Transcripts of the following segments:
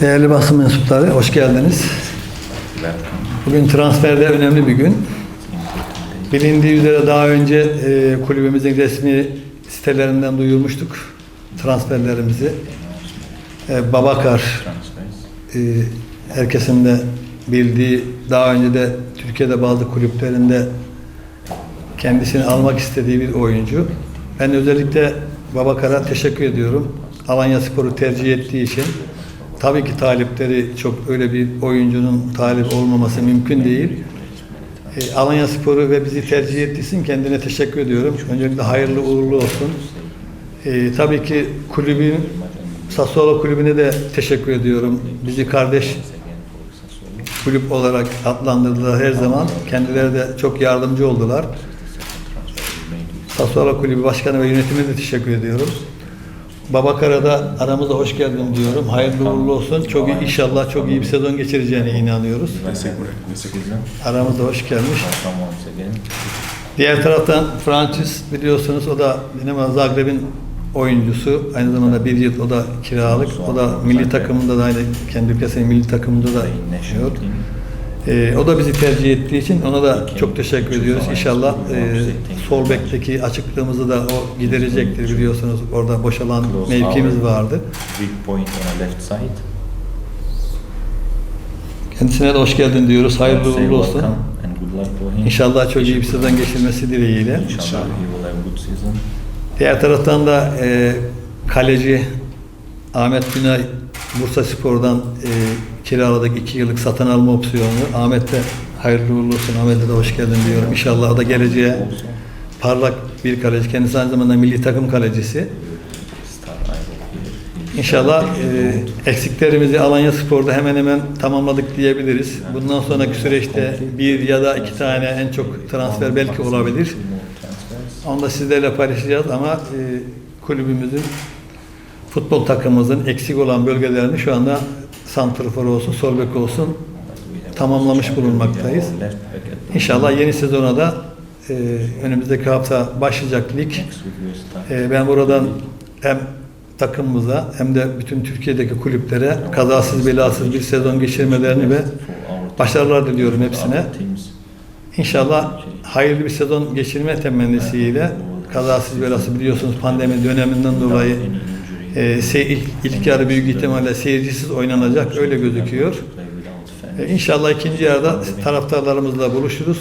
Değerli basın mensupları, hoş geldiniz. Bugün transferde önemli bir gün. Bilindiği üzere daha önce e, kulübümüzün resmi sitelerinden duyurmuştuk transferlerimizi. E, Babakar, e, herkesin de bildiği, daha önce de Türkiye'de bazı kulüplerinde kendisini almak istediği bir oyuncu. Ben özellikle Babakar'a teşekkür ediyorum. Alanya Spor'u tercih ettiği için. Tabii ki talipleri çok öyle bir oyuncunun talip olmaması mümkün değil. E, Alanya Spor'u ve bizi tercih ettiği kendine teşekkür ediyorum. Öncelikle hayırlı uğurlu olsun. E, tabii ki kulübün Sassuolo kulübüne de teşekkür ediyorum. Bizi kardeş kulüp olarak adlandırdılar her zaman. Kendileri de çok yardımcı oldular. Sassuolo Kulübü Başkanı ve yönetimine de teşekkür ediyorum. Babakar'a da aramıza hoş geldin diyorum. Hayırlı uğurlu olsun. Çok iyi, inşallah çok iyi bir sezon geçireceğine inanıyoruz. Aramıza hoş gelmiş. Diğer taraftan Francis biliyorsunuz o da Dinamo Zagreb'in oyuncusu. Aynı zamanda bir yıl o da kiralık. O da milli takımında da aynı kendi ülkesinin milli takımında da oynuyor. Ee, o da bizi tercih ettiği için ona da çok teşekkür ediyoruz. İnşallah e, sol bekteki açıklığımızı da o giderecektir biliyorsunuz. Orada boşalan mevkimiz vardı. Weak point on the left side. Kendisine de hoş geldin diyoruz. Hayırlı Say uğurlu olsun. welcome and good luck to him. İnşallah çok iyi bir sezon geçirmesi dileğiyle. İnşallah he will have a good season. Diğer taraftan da e, kaleci Ahmet Günay Bursa Spor'dan e, kiraladık iki yıllık satın alma opsiyonu. Ahmet de hayırlı uğurlu olsun. Ahmet'e de hoş geldin diyorum. İnşallah o da geleceğe parlak bir kaleci. Kendisi aynı zamanda milli takım kalecisi. İnşallah e, eksiklerimizi Alanya Spor'da hemen hemen tamamladık diyebiliriz. Bundan sonraki süreçte bir ya da iki tane en çok transfer belki olabilir. Onu da sizlerle paylaşacağız ama e, kulübümüzün, futbol takımımızın eksik olan bölgelerini şu anda santrfor olsun, sol bek olsun tamamlamış bulunmaktayız. İnşallah yeni sezona da e, önümüzdeki hafta başlayacak lig. E, ben buradan hem takımımıza hem de bütün Türkiye'deki kulüplere kazasız belasız bir sezon geçirmelerini ve başarılar diliyorum hepsine. İnşallah hayırlı bir sezon geçirme temennisiyle kazasız belasız biliyorsunuz pandemi döneminden dolayı e, se- ilk, ilk yarı büyük ihtimalle seyircisiz oynanacak öyle gözüküyor. E, İnşallah ikinci yarıda taraftarlarımızla buluşuruz.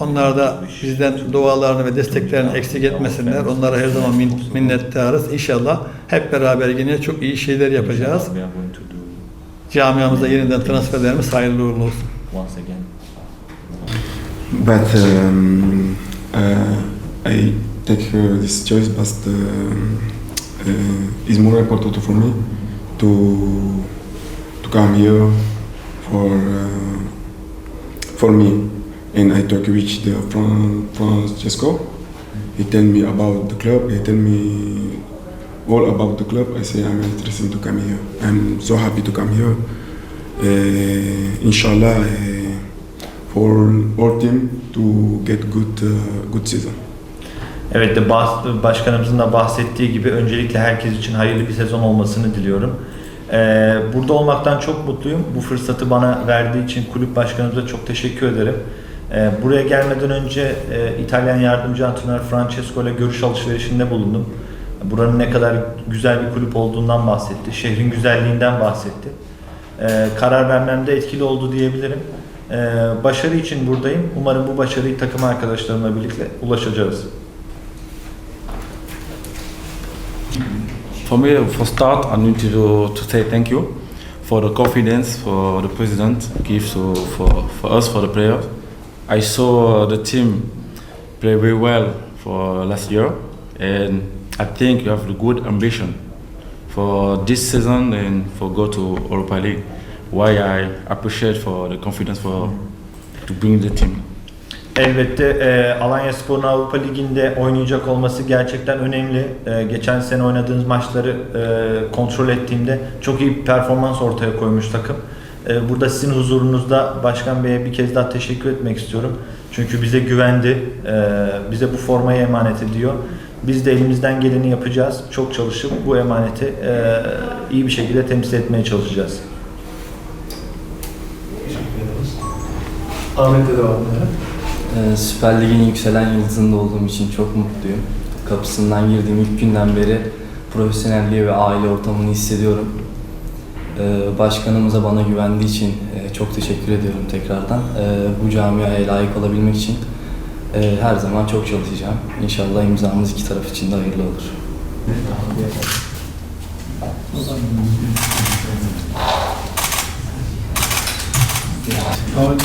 Onlar da bizden dualarını ve desteklerini eksik etmesinler. Onlara her zaman min- minnettarız. İnşallah hep beraber yine çok iyi şeyler yapacağız. Camiamıza yeniden transferlerimiz hayırlı uğurlu olsun. But um, uh, I take uh, this choice, but um, uh, it's more important for me to to come here for uh, for me. And I talk with the Fran- Francesco. He tell me about the club. He tell me all about the club. I say I'm interested to come here. I'm so happy to come here. Uh, inshallah. Uh, for all team to get good uh, good season. Evet de bahs- başkanımızın da bahsettiği gibi öncelikle herkes için hayırlı bir sezon olmasını diliyorum. Ee, burada olmaktan çok mutluyum. Bu fırsatı bana verdiği için kulüp başkanımıza çok teşekkür ederim. Ee, buraya gelmeden önce e, İtalyan yardımcı antrenör Francesco ile görüş alışverişinde bulundum. Buranın ne kadar güzel bir kulüp olduğundan bahsetti. Şehrin güzelliğinden bahsetti. Ee, karar vermemde etkili oldu diyebilirim. Ee, başarı için buradayım. Umarım bu başarıyı takım arkadaşlarımla birlikte ulaşacağız. For me, for start, I need to, to say thank you for the confidence for the president gives to, for, for us, for the players. I saw the team play very well for last year, and I think you have good ambition for this season and for go to Europa League. Why I appreciate for the confidence for to bring the team. Elbette e, Alanya Spor'un Avrupa Ligi'nde oynayacak olması gerçekten önemli. E, geçen sene oynadığınız maçları e, kontrol ettiğimde çok iyi bir performans ortaya koymuş takım. E, burada sizin huzurunuzda Başkan Bey'e bir kez daha teşekkür etmek istiyorum. Çünkü bize güvendi, e, bize bu formayı emanet ediyor. Biz de elimizden geleni yapacağız. Çok çalışıp bu emaneti e, iyi bir şekilde temsil etmeye çalışacağız. Ahmet'e devam edelim. Ee, Süper Lig'in yükselen yıldızında olduğum için çok mutluyum. Kapısından girdiğim ilk günden beri profesyonelliği ve aile ortamını hissediyorum. Ee, Başkanımıza bana güvendiği için e, çok teşekkür ediyorum tekrardan. Ee, Bu camiaya layık olabilmek için e, her zaman çok çalışacağım. İnşallah imzamız iki taraf için de hayırlı olur. Tamam.